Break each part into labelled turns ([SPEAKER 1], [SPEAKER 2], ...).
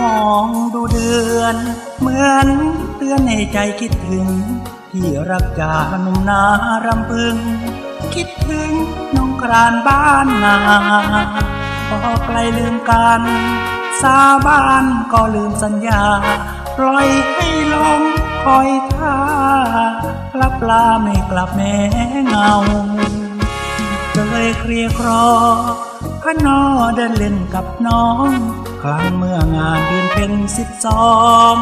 [SPEAKER 1] มองดูเดือน เหมือนเตือนในใจคิดถึง ที่รักจาหนุ่มนารำพึง คิดถึงน้องกรานบ้านนาพอใกลลืมกัน สาบ้านก็ลืมสัญญา ปล่อยให้ลงคอยท่ากลับลาไม่กลับแม่เงาเคยเครียครอพนอเดินเล่นกับน้อง ครั้งเมื่องานเดือนเพ็ญสิบสอง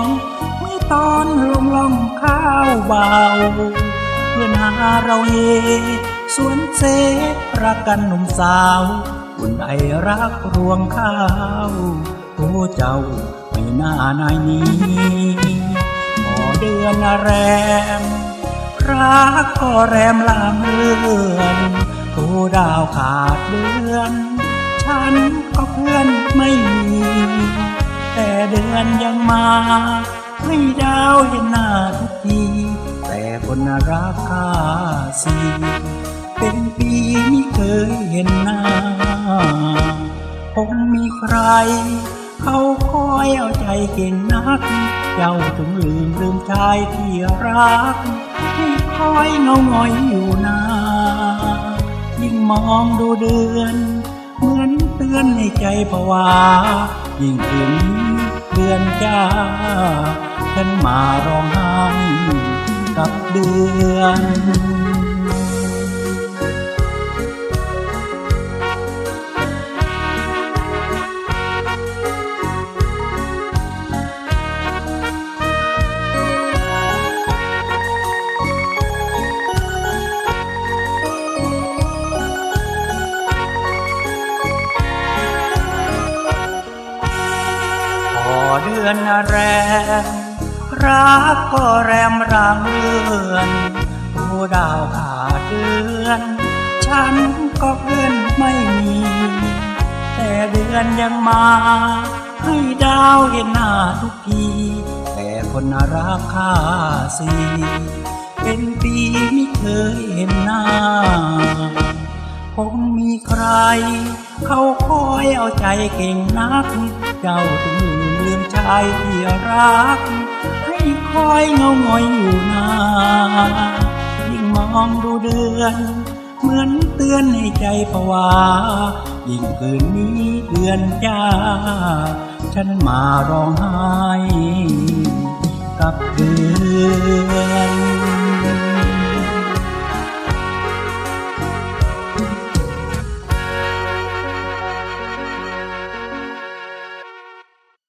[SPEAKER 1] เมื่อตอนลงล่องข้าวเบา เพื่อนหาเราเฮสวนเสรักกันหนุ่มสาวอุ่นไอรักรวงข้าวโอ้เจ้าไม่น่านายนี้พอเดือนแรม รักก็แรมลามเลือนโอ้ดาวขาดเดือน ฉันก็เพื่อนไม่มี แต่เดือนยังมาให้ดาวเห็นหน้าทุกที แต่คนน่ารักข้าสีเป็นปีไม่เคยเห็นหน้าคงมีใคร เขาคอยเอาใจเก่งนัก เจ้าถึงลืมลืมชายที่รักที่คอยเงาหงอยอยู่นา ยิ่งมองดูเดือน เตือนให้ใจผวา ยิ่งถึงเดือนจ้าฉันมาร้องไห้กับเดือน อเดือนแรมรักก็แรมรางเลือนโอ้ดาวขาดเดือน ฉันก็เพื่อนไม่มี แต่เดือนยังมา ให้ดาวเห็นหน้าทุกที แต่คนน่ารักค่าสีเป็นปีไม่เคยเห็นหน้าคงมีใคร เขาคอยเอาใจเก่งนัก เจ้าถึง ลืมลืมชายที่รัก ให้คอยเงาหงอยอยู่นานยิ่งมองดูเดือน เหมือนเตือนให้ใจผวา ยิ่งคืนนี้เดือนจ้า ฉันมาร้องไห้ กับเดือน